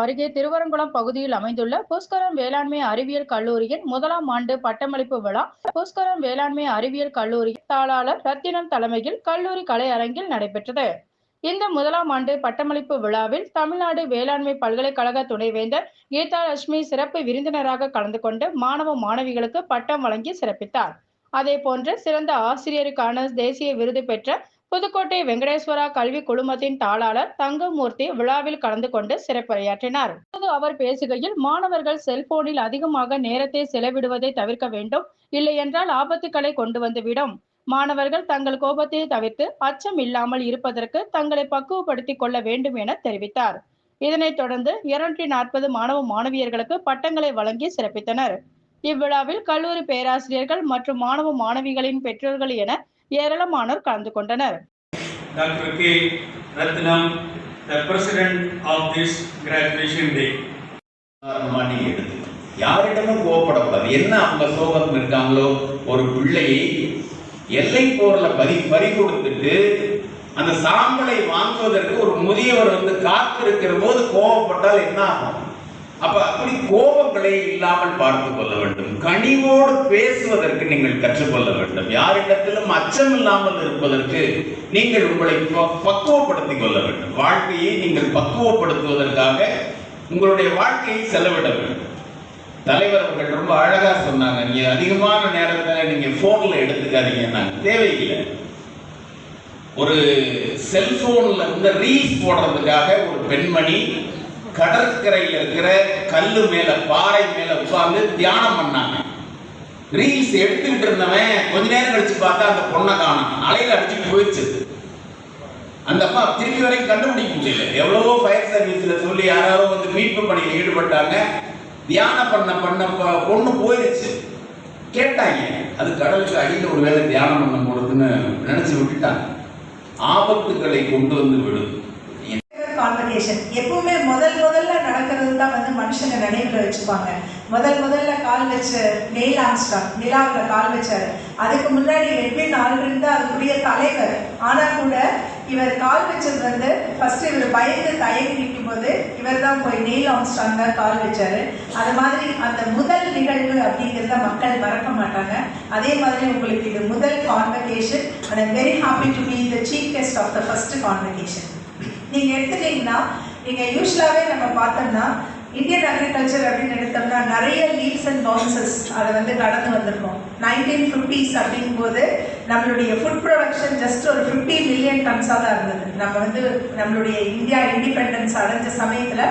அருகே திருவரங்குளம் பகுதியில் அமைந்துள்ள புஷ்கரம் வேளாண்மை அறிவியல் கல்லூரியின் முதலாம் ஆண்டு பட்டமளிப்பு விழா புஷ்கரம் வேளாண்மை அறிவியல் கல்லூரி தாளாளர் ரத்தினம் தலைமையில் கல்லூரி கலை அரங்கில் நடைபெற்றது. இந்த முதலாம் ஆண்டு பட்டமளிப்பு விழாவில் தமிழ்நாடு வேளாண்மை பல்கலைக்கழக துணைவேந்தர் கீதா லட்சுமி சிறப்பு விருந்தினராக கலந்து கொண்டு மாணவ மாணவிகளுக்கு பட்டம் வழங்கி சிறப்பித்தார். அதே போன்று சிறந்த ஆசிரியருக்கான தேசிய விருது பெற்ற புதுக்கோட்டை வெங்கடேஸ்வரா கல்வி குழுமத்தின் தாளாளர் தங்கமூர்த்தி விழாவில் கலந்து கொண்டு சிறப்புரையாற்றினார். அப்போது அவர் பேசுகையில் மாணவர்கள் செல்போனில் அதிகமாக நேரத்தை செலவிடுவதை தவிர்க்க வேண்டும் இல்லையென்றால் ஆபத்துக்களை கொண்டு வந்துவிடும். மாணவர்கள் தங்கள் கோபத்தை தவிர்த்து அச்சம் இல்லாமல் இருப்பதற்கு தங்களை பக்குவப்படுத்திக் கொள்ள வேண்டும் என தெரிவித்தார். இதனைத் தொடர்ந்து இருநூற்றி நாற்பது மாணவ மாணவியர்களுக்கு பட்டங்களை வழங்கி சிறப்பித்தனர். இவ்விழாவில் கல்லூரி பேராசிரியர்கள் மற்றும் மாணவ மாணவிகளின் பெற்றோர்கள் என ஏராளமானோர் கலந்து கொண்டனர் Dr. K. Ratnam, the president of this graduation day. யாரிடமும் கோவப்படக்கூடாது என்ன அவங்க சோகம் இருக்காங்களோ ஒரு பிள்ளையை எல்லை போர்ல பறி பறி கொடுத்துட்டு அந்த சாம்பலை வாங்குவதற்கு ஒரு முதியவர் வந்து காத்திருக்கிற போது கோவப்பட்டால் என்ன ஆகும் அப்ப அப்படி கோபங்களை இல்லாமல் பார்த்து கொள்ள வேண்டும். கனிவோடு பேசுவதற்கு நீங்கள் கற்றுக்கொள்ள வேண்டும். யாரிடத்திலும் அச்சம் இல்லாமல் இருப்பதற்கு நீங்கள் உங்களை பக்குவப்படுத்திக் கொள்ள வேண்டும். வாழ்க்கையை நீங்கள் பக்குவப்படுத்துவதற்காக உங்களுடைய வாழ்க்கையை செலவிட வேண்டும். தலைவர் அவர்கள் ரொம்ப அழகா சொன்னாங்க. நீங்க அதிகமான நேரத்தில் நீங்க போன்ல எடுத்துக்காதீங்கன்னா தேவையில்லை. ஒரு செல்போன்ல வந்து ரீல்ஸ் போடுறதுக்காக ஒரு பெண்மணி கடற்கரையில் இருக்கிற கல்லு மேல பாறை மேல உட்கார்ந்து தியானம் பண்ணாங்க. ரீல்ஸ் எடுத்துக்கிட்டு இருந்தவன் கொஞ்ச நேரம் கழிச்சு பார்த்தா அந்த பொண்ணை காணும் அலையில அடிச்சுட்டு போயிடுச்சு. அந்த அம்மா திரும்பி வரைக்கும் கண்டுபிடிக்க முடியல. எவ்வளவோ ஃபயர் சர்வீஸ்ல சொல்லி யாராரோ வந்து மீட்பு பணியில் ஈடுபட்டாங்க. தியானம் பண்ண பண்ண பொண்ணு போயிடுச்சு கேட்டாங்க அது கடலுக்கு அடியில் ஒரு வேளை தியானம் பண்ண போடுதுன்னு நினைச்சு விட்டுட்டாங்க. ஆபத்துக்களை கொண்டு வந்து விடும். கான்வர்சேஷன் எப்பவுமே முதல் முதல்ல நடக்கிறது தான் வந்து மனுஷனை நினைவுல வச்சுப்பாங்க. முதல் முதல்ல கால் வச்ச நெயில் ஆம்ஸ்டாங் நிலாவில் கால் வச்சாரு. அதுக்கு முன்னாடி எட்வின் ஆல்ரின் தான் அதுக்குரிய தலைவர். ஆனால் கூட இவர் கால் வச்சது வந்து ஃபர்ஸ்ட் இவர் பயந்து தயங்கி நிற்கும் போது இவர் தான் போய் நெயில் ஆம்ஸ்டாங் தான் கால் வச்சாரு. அது மாதிரி அந்த முதல் நிகழ்வு அப்படிங்கிறத மக்கள் மறக்க மாட்டாங்க. அதே மாதிரி உங்களுக்கு இது முதல் convocation and I'm very happy to be the chief guest of the first convocation நீங்க எடுத்துட்டீங்கன்னா நீங்க யூஸ்வலாவே நம்ம பார்த்தோம்னா இந்தியன் அக்ரிகல்ச்சர் அப்படின்னு எடுத்தோம்னா நிறைய லீவ்ஸ் அண்ட் பவுன்சஸ் அதை வந்து கடந்து வந்திருக்கோம். நைன்டீன் ஃபிஃப்டிஸ் அப்படிங்கும்போது நம்மளுடைய ஃபுட் ப்ரொடக்ஷன் ஜஸ்ட் ஒரு ஃபிஃப்டி மில்லியன் டன்ஸாக தான் இருந்தது. நம்ம வந்து நம்மளுடைய இந்தியா இண்டிபெண்டன்ஸ் அடைஞ்ச சமயத்தில்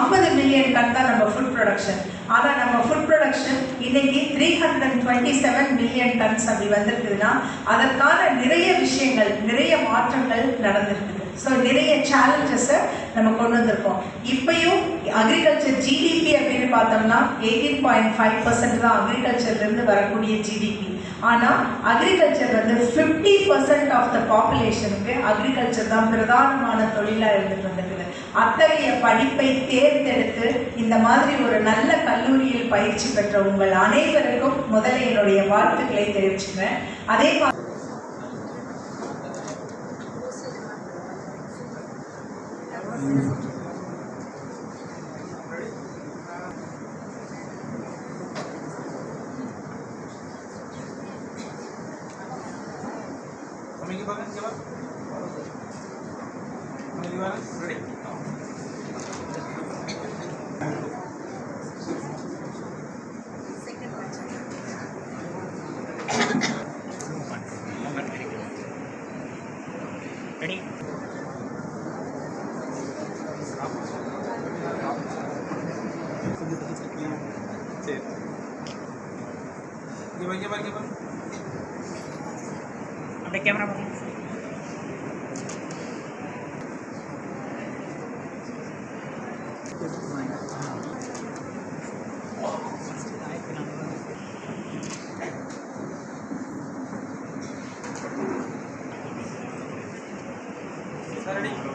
ஐம்பது மில்லியன் டன் தான் நம்ம ஃபுட் ப்ரொடக்ஷன் ஆனால் நம்ம ஃபுட் ப்ரொடக்ஷன் இன்னைக்கு three hundred twenty seven million tons அப்படி வந்திருக்குதுன்னா அதற்கான நிறைய விஷயங்கள் நிறைய மாற்றங்கள் நடந்திருக்குது ஸோ நிறைய சேலஞ்சஸை நம்ம கொண்டு வந்திருக்கோம். இப்பயும் அக்ரிகல்ச்சர் ஜிடிபி அப்படின்னு பார்த்தோம்னா எயிட்டீன் பாயிண்ட் ஃபைவ் பர்சன்ட் தான் அக்ரிகல்ச்சர்லேருந்து வரக்கூடிய ஜிடிபி ஆனால் அக்ரிகல்ச்சர் வந்து ஃபிஃப்டி பர்சன்ட் ஆஃப் த பாப்புலேஷனுக்கு அக்ரிகல்ச்சர் தான் பிரதானமான தொழிலாக இருந்துட்டு வந்திருக்குது. அத்தகைய படிப்பை தேர்ந்தெடுத்து இந்த மாதிரி ஒரு நல்ல கல்லூரியில் பயிற்சி பெற்ற உங்கள் அனைவருக்கும் முதல்ல என்னுடைய வாழ்த்துக்களை தெரிவிச்சுக்கிறேன். அதே மாதிரி How many balance? How many balance? Ready? No. के बाल के बाल अबे कैमरा पकड़ Saturday.